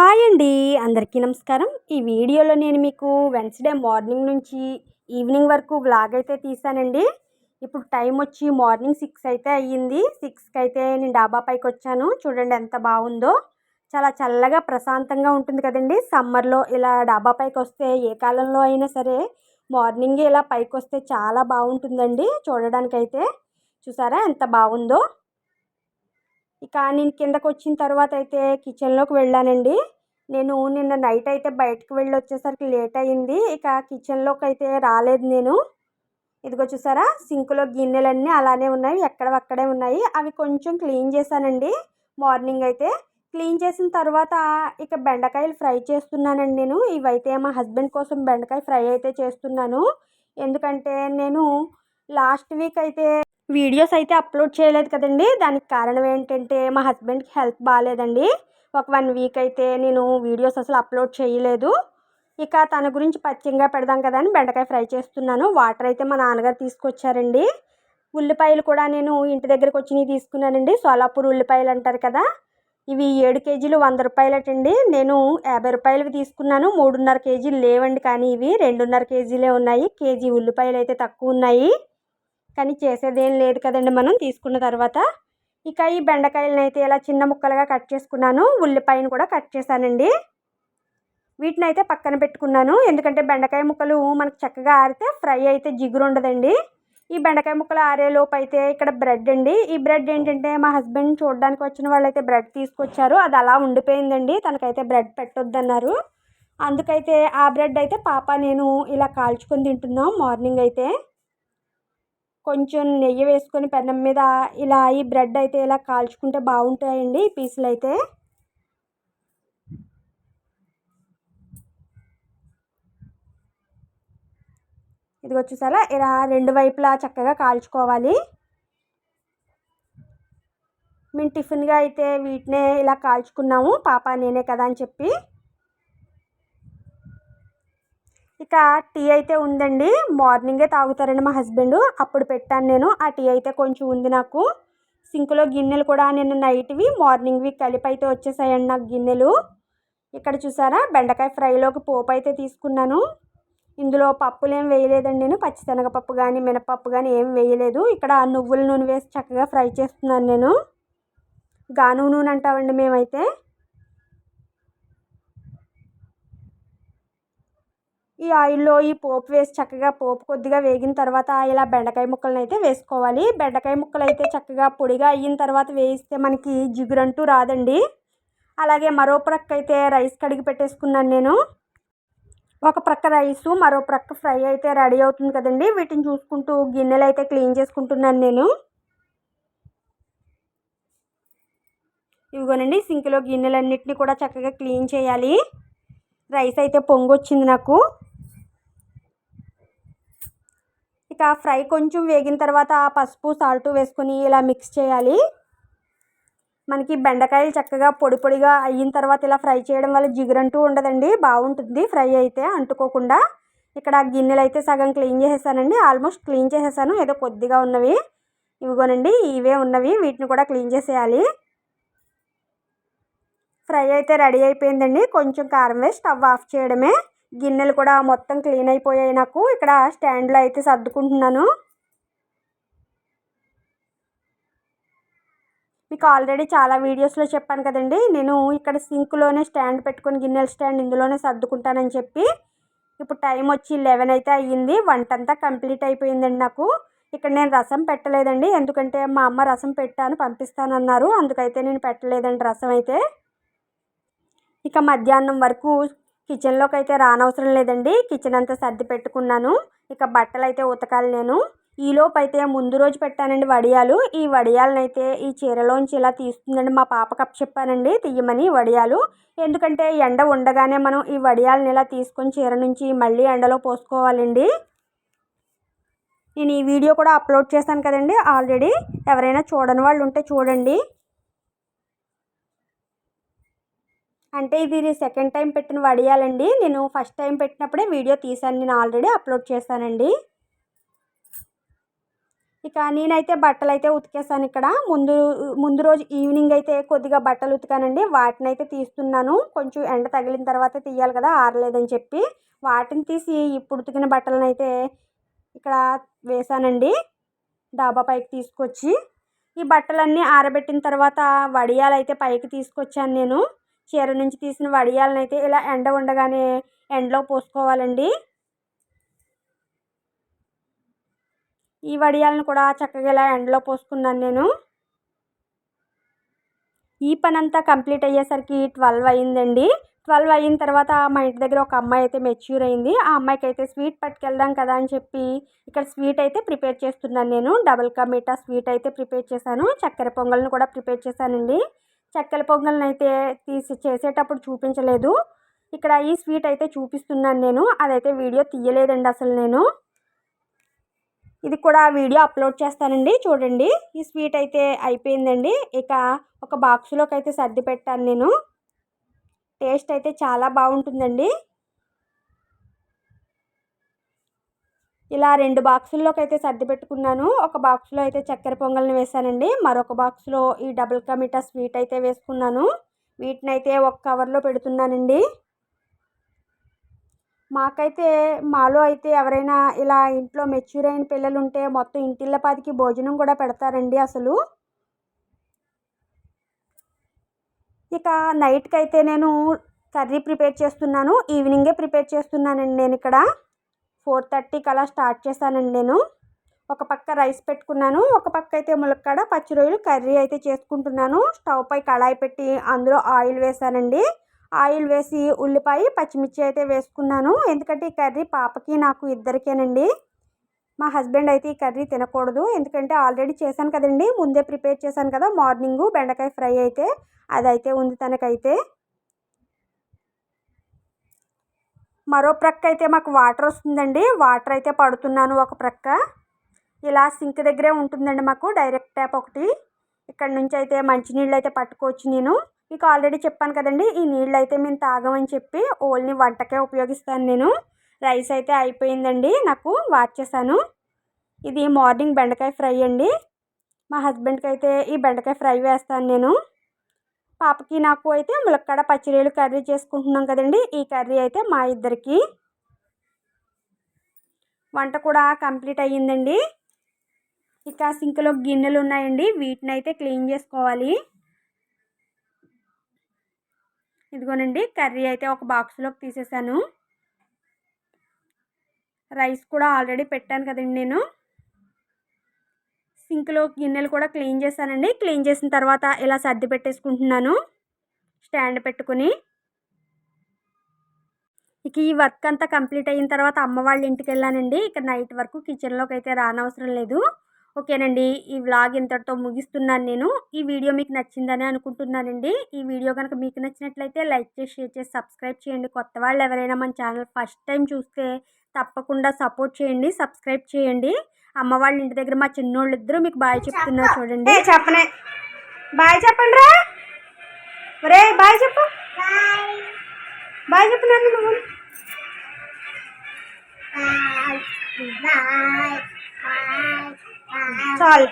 Hi అండి అందరికీ నమస్కారం. ఈ వీడియోలో నేను మీకు వెన్స్డే మార్నింగ్ నుంచి ఈవినింగ్ వరకు వ్లాగ్ అయితే తీసానండి. ఇప్పుడు టైం వచ్చి మార్నింగ్ సిక్స్ అయితే అయ్యింది. సిక్స్కి అయితే నేను డాబా పైకి వచ్చాను. చూడండి ఎంత బాగుందో. చాలా చల్లగా ప్రశాంతంగా ఉంటుంది కదండి. సమ్మర్లో ఇలా డాబా పైకి వస్తే ఏ కాలంలో అయినా సరే మార్నింగే ఇలా పైకి వస్తే చాలా బాగుంటుందండి చూడడానికైతే. చూసారా ఎంత బాగుందో. ఇక నేను కిందకు వచ్చిన తర్వాత అయితే కిచెన్లోకి వెళ్ళానండి. నేను నిన్న నైట్ అయితే బయటకు వెళ్ళి వచ్చేసరికి లేట్ అయింది ఇక కిచెన్లోకి అయితే రాలేదు నేను. ఇదిగో చూసారా? సింకులో గిన్నెలన్నీ అలానే ఉన్నాయి. ఎక్కడవక్కడే ఉన్నాయి. అవి కొంచెం క్లీన్ చేశానండి. మార్నింగ్ అయితే క్లీన్ చేసిన తర్వాత ఇక బెండకాయలు ఫ్రై చేస్తున్నానండి నేను. ఇవైతే మా హస్బెండ్ కోసం బెండకాయ ఫ్రై అయితే చేస్తున్నాను. ఎందుకంటే నేను లాస్ట్ వీక్ అయితే వీడియోస్ అయితే అప్లోడ్ చేయలేదు కదండి. దానికి కారణం ఏంటంటే మా హస్బెండ్కి హెల్త్ బాగాలేదండి ఒక వన్ వీక్ అయితే నేను వీడియోస్ అసలు అప్లోడ్ చేయలేదు. ఇక తన గురించి పచ్చిగా పెడదాం కదా అని బెండకాయ ఫ్రై చేస్తున్నాను. వాటర్ అయితే మా నాన్నగారు తీసుకొచ్చారండి. ఉల్లిపాయలు కూడా నేను ఇంటి దగ్గరకు వచ్చినవి తీసుకున్నానండి. సోలాపూర్ ఉల్లిపాయలు అంటారు కదా ఇవి ఏడు కేజీలు వంద రూపాయలటండి. నేను యాభై రూపాయలవి తీసుకున్నాను. మూడున్నర కేజీలు లేవండి కానీ ఇవి. రెండున్నర కేజీలే ఉన్నాయి. కేజీ ఉల్లిపాయలు అయితే తక్కువ ఉన్నాయి. కానీ చేసేదేం లేదు కదండి మనం తీసుకున్న తర్వాత. ఇక ఈ బెండకాయలను అయితే ఇలా చిన్న ముక్కలుగా కట్ చేసుకున్నాను. ఉల్లిపాయను కూడా కట్ చేశానండి. వీటిని అయితే పక్కన పెట్టుకున్నాను. ఎందుకంటే బెండకాయ ముక్కలు మనకు చక్కగా ఆరితే ఫ్రై అయితే జిగురు ఉండదండి. ఈ బెండకాయ ముక్కలు ఆరేలోపు అయితే ఇక్కడ బ్రెడ్ అండి. ఈ బ్రెడ్ ఏంటంటే మా హస్బెండ్ చూడడానికి వచ్చిన వాళ్ళైతే బ్రెడ్ తీసుకొచ్చారు. అది అలా ఉండిపోయిందండి. తనకైతే బ్రెడ్ పెట్టొద్దన్నారు. అందుకైతే ఆ బ్రెడ్ అయితే పాప నేను ఇలా కాల్చుకొని తింటున్నాం మార్నింగ్ అయితే. కొంచెం నెయ్యి వేసుకొని పెనం మీద ఇలా ఈ బ్రెడ్ అయితే ఇలా కాల్చుకుంటే బాగుంటాయండి ఈ పీసులు అయితే. ఇది వచ్చేసారా ఇలా రెండు వైపులా చక్కగా కాల్చుకోవాలి. మేము టిఫిన్గా అయితే వీటినే ఇలా కాల్చుకున్నాము. పాప నేనే కదా అని చెప్పి. ఇక టీ అయితే ఉందండి. మార్నింగే తాగుతారండి మా హస్బెండ్. అప్పుడు పెట్టాను నేను. ఆ టీ అయితే కొంచెం ఉంది నాకు. సింక్లో గిన్నెలు కూడా నిన్న నైట్వి మార్నింగ్వి కలిపి అయితే వచ్చేసాయండి నాకు గిన్నెలు. ఇక్కడ చూసారా? బెండకాయ ఫ్రైలోకి పోపు అయితే తీసుకున్నాను. ఇందులో పప్పులు ఏం వేయలేదండి నేను. పచ్చిశనగపప్పు కానీ మినపప్పు కానీ ఏం వేయలేదు. ఇక్కడ నువ్వుల నూనె వేసి చక్కగా ఫ్రై చేస్తున్నాను నేను. గాను నూనె అంటామండి మేమైతే. ఈ ఆయిల్లో ఈ పోపు వేసి చక్కగా పోపు కొద్దిగా వేగిన తర్వాత ఇలా బెండకాయ ముక్కలను అయితే వేసుకోవాలి. బెండకాయ ముక్కలు అయితే చక్కగా పొడిగా అయిన తర్వాత వేయిస్తే మనకి జిగురంటూ రాదండి. అలాగే మరో ప్రక్క అయితే రైస్ కడిగి పెట్టేసుకున్నాను నేను. ఒక ప్రక్క రైసు మరో ప్రక్క ఫ్రై అయితే రెడీ అవుతుంది కదండి. వీటిని చూసుకుంటూ గిన్నెలు అయితే క్లీన్ చేసుకుంటున్నాను నేను. ఇవిగోనండి సింక్లో గిన్నెలన్నింటినీ కూడా చక్కగా క్లీన్ చేయాలి. రైస్ అయితే పొంగొచ్చింది నాకు. ఇక ఫ్రై కొంచెం వేగిన తర్వాత పసుపు సాల్ట్ వేసుకొని ఇలా మిక్స్ చేయాలి. మనకి బెండకాయలు చక్కగా పొడి పొడిగా అయిన తర్వాత ఇలా ఫ్రై చేయడం వల్ల జిగురంటూ ఉండదండి బాగుంటుంది. ఫ్రై అయితే అంటుకోకుండా ఇక్కడ గిన్నెలు అయితే సగం క్లీన్ చేసేసానండి ఆల్మోస్ట్ క్లీన్ చేసేసాను. ఏదో కొద్దిగా ఉన్నవి ఇవిగోనండి ఇవే ఉన్నవి వీటిని కూడా క్లీన్ చేసేయాలి. ఫ్రై అయితే రెడీ అయిపోయిందండి కొంచెం కారం వేసి స్టవ్ ఆఫ్ చేయడమే. గిన్నెలు కూడా మొత్తం క్లీన్ అయిపోయాయి నాకు. ఇక్కడ స్టాండ్లో అయితే సర్దుకుంటున్నాను. మీకు ఆల్రెడీ చాలా వీడియోస్లో చెప్పాను కదండి. నేను ఇక్కడ సింక్లోనే స్టాండ్ పెట్టుకొని గిన్నెల స్టాండ్ ఇందులోనే సర్దుకుంటానని చెప్పి ఇప్పుడు టైం వచ్చి లెవెన్ అయితే అయ్యింది. వంట అంతా కంప్లీట్ అయిపోయిందండి నాకు. ఇక్కడ నేను రసం పెట్టలేదండి. ఎందుకంటే మా అమ్మ రసం పెట్టాను పంపిస్తానన్నారు. అందుకైతే నేను పెట్టలేదండి రసం అయితే. ఇక మధ్యాహ్నం వరకు కిచెన్లోకి అయితే రానవసరం లేదండి. కిచెన్ అంతా సర్ది పెట్టుకున్నాను. ఇక బట్టలు అయితే ఉతకాలి నేను. ఈలోపు అయితే ముందు రోజు పెట్టానండి వడియాలు. ఈ వడియాలనైతే అయితే ఈ చీరలోంచి ఇలా తీస్తుందండి. మా పాప కప్ చెప్పానండి తీయమని వడియాలు. ఎందుకంటే ఎండ ఉండగానే మనం ఈ వడియాలని ఇలా తీసుకొని చీర నుంచి మళ్ళీ ఎండలో పోసుకోవాలండి. నేను ఈ వీడియో కూడా అప్లోడ్ చేశాను కదండి ఆల్రెడీ. ఎవరైనా చూడని వాళ్ళు ఉంటే చూడండి. అంటే ఇది సెకండ్ టైం పెట్టిన వడియాలండి. నేను ఫస్ట్ టైం పెట్టినప్పుడే వీడియో తీశాను. నేను ఆల్రెడీ అప్లోడ్ చేశానండి. ఇక నేనైతే బట్టలు అయితే ఉతికేసాను ఇక్కడ. ముందు ముందు రోజు ఈవినింగ్ అయితే కొద్దిగా బట్టలు ఉతికానండి. వాటిని అయితే తీస్తున్నాను. కొంచెం ఎండ తగిలిన తర్వాత తీయాలి కదా ఆరలేదని చెప్పి. వాటిని తీసి ఇప్పుడు ఉతికిన బట్టలను అయితే ఇక్కడ వేసానండి డాబా పైకి తీసుకొచ్చి. ఈ బట్టలన్నీ ఆరబెట్టిన తర్వాత వడియాలు అయితే పైకి తీసుకొచ్చాను నేను. చీర నుంచి తీసిన వడియాలను అయితే ఇలా ఎండ ఉండగానే ఎండలో పోసుకోవాలండి. ఈ వడియాలను కూడా చక్కగా ఇలా ఎండలో పోసుకున్నాను నేను. ఈ పని అంతా కంప్లీట్ అయ్యేసరికి ట్వెల్వ్ అయ్యిందండి ట్వెల్వ్ అయిన తర్వాత మా ఇంటి దగ్గర ఒక అమ్మాయి అయితే మెచ్యూర్ అయింది. ఆ అమ్మాయికి అయితే స్వీట్ పట్టుకెళ్దాం కదా అని చెప్పి ఇక్కడ స్వీట్ అయితే ప్రిపేర్ చేస్తున్నాను నేను. డబుల్ కా మీఠా స్వీట్ అయితే ప్రిపేర్ చేశాను. చక్కెర పొంగల్ని కూడా ప్రిపేర్ చేశానండి. చెక్కల పొంగల్ని అయితే తీసి చేసేటప్పుడు చూపించలేదు. ఇక్కడ ఈ స్వీట్ అయితే చూపిస్తున్నాను నేను. అదైతే వీడియో తీయలేదండి అసలు నేను. ఇది కూడా వీడియో అప్లోడ్ చేస్తానండి. చూడండి ఈ స్వీట్ అయితే అయిపోయిందండి. ఇక ఒక బాక్స్లోకి అయితే సర్ది పెట్టాను నేను. టేస్ట్ అయితే చాలా బాగుంటుందండి. ఇలా రెండు బాక్సుల్లోకి అయితే సర్ది పెట్టుకున్నాను. ఒక బాక్స్లో అయితే చక్కెర పొంగల్ని వేసానండి మరొక బాక్స్లో ఈ డబుల్ కమిటా స్వీట్ అయితే వేసుకున్నాను. వీటిని అయితే ఒక కవర్లో పెడుతున్నానండి. మాకైతే మాలో అయితే ఎవరైనా ఇలా ఇంట్లో మెచ్యూర్ అయిన పిల్లలు ఉంటే మొత్తం ఇంటిల్లపాదికి భోజనం కూడా పెడతారండి అసలు. ఇక నైట్కి అయితే నేను కర్రీ ప్రిపేర్ చేస్తున్నాను. ఈవినింగే ప్రిపేర్ చేస్తున్నానండి నేను ఇక్కడ ఫోర్ థర్టీకి అలా స్టార్ట్ చేశానండి నేను. ఒక పక్క రైస్ పెట్టుకున్నాను ఒక పక్క అయితే ములక్కాడ పచ్చి రొయ్యలు కర్రీ అయితే చేసుకుంటున్నాను. స్టవ్ పై కళాయి పెట్టి అందులో ఆయిల్ వేసానండి ఆయిల్ వేసి ఉల్లిపాయ పచ్చిమిర్చి అయితే వేసుకున్నాను. ఎందుకంటే ఈ కర్రీ పాపకి నాకు ఇద్దరికేనండి. మా హస్బెండ్ అయితే ఈ కర్రీ తినకూడదు. ఎందుకంటే ఆల్రెడీ చేశాను కదండి. ముందే ప్రిపేర్ చేశాను కదా మార్నింగు బెండకాయ ఫ్రై అయితే. అదైతే ఉంది తనకైతే. మరో ప్రక్క అయితే మాకు వాటర్ వస్తుందండి. వాటర్ అయితే పడుతున్నాను ఒక ప్రక్క. ఇలా సింక్ దగ్గరే ఉంటుందండి మాకు డైరెక్ట్ ట్యాప్ ఒకటి. ఇక్కడ నుంచి అయితే మంచినీళ్ళు అయితే పట్టుకోవచ్చు నేను. మీకు ఆల్రెడీ చెప్పాను కదండి ఈ నీళ్ళు అయితే మేము తాగమని చెప్పి ఓన్లీ వంటకే ఉపయోగిస్తాను నేను. రైస్ అయితే అయిపోయిందండి నాకు వాచ్ చేశాను. ఇది మార్నింగ్ బెండకాయ ఫ్రై అండి. మా హస్బెండ్కి అయితే ఈ బెండకాయ ఫ్రై వేస్తాను నేను. పాపకి నాకు అయితే ములక్కాడ పచ్చిరేలు కర్రీ చేసుకుంటున్నాం కదండి. ఈ కర్రీ అయితే మా ఇద్దరికి వంట కూడా కంప్లీట్ అయ్యిందండి. ఇక సింక్లో గిన్నెలు ఉన్నాయండి. వీటిని అయితే క్లీన్ చేసుకోవాలి. ఇదిగోనండి కర్రీ అయితే ఒక బాక్స్లోకి తీసేసాను. రైస్ కూడా ఆల్రెడీ పెట్టాను కదండి నేను. సింక్లో గిన్నెలు కూడా క్లీన్ చేశానండి. క్లీన్ చేసిన తర్వాత ఇలా సర్ది పెట్టేసుకుంటున్నాను. స్టాండ్ పెట్టుకుని. ఇక ఈ వర్క్ అంతా కంప్లీట్ అయిన తర్వాత అమ్మ వాళ్ళ ఇంటికి వెళ్ళానండి. ఇక నైట్ వరకు కిచెన్లోకి అయితే రానవసరం లేదు. ఓకేనండి. ఈ వ్లాగ్ ఇంతటితో ముగిస్తున్నాను నేను. ఈ వీడియో మీకు నచ్చిందని అనుకుంటున్నానండి. ఈ వీడియో కనుక మీకు నచ్చినట్లయితే లైక్ చేసి షేర్ చేసి సబ్స్క్రైబ్ చేయండి. కొత్త వాళ్ళు ఎవరైనా మన ఛానల్ ఫస్ట్ టైం చూస్తే తప్పకుండా సపోర్ట్ చేయండి సబ్స్క్రైబ్ చేయండి. అమ్మ వాళ్ళ ఇంటి దగ్గర మా చిన్నోళ్ళు ఇద్దరు మీకు బాయ్ చెప్తున్నారు చూడండి. చెప్పనే. బాయ్ చెప్పండి రా రే బాయ్ చెప్పు. బాయ్ చెప్పు నన్ను నువ్వు చాలు.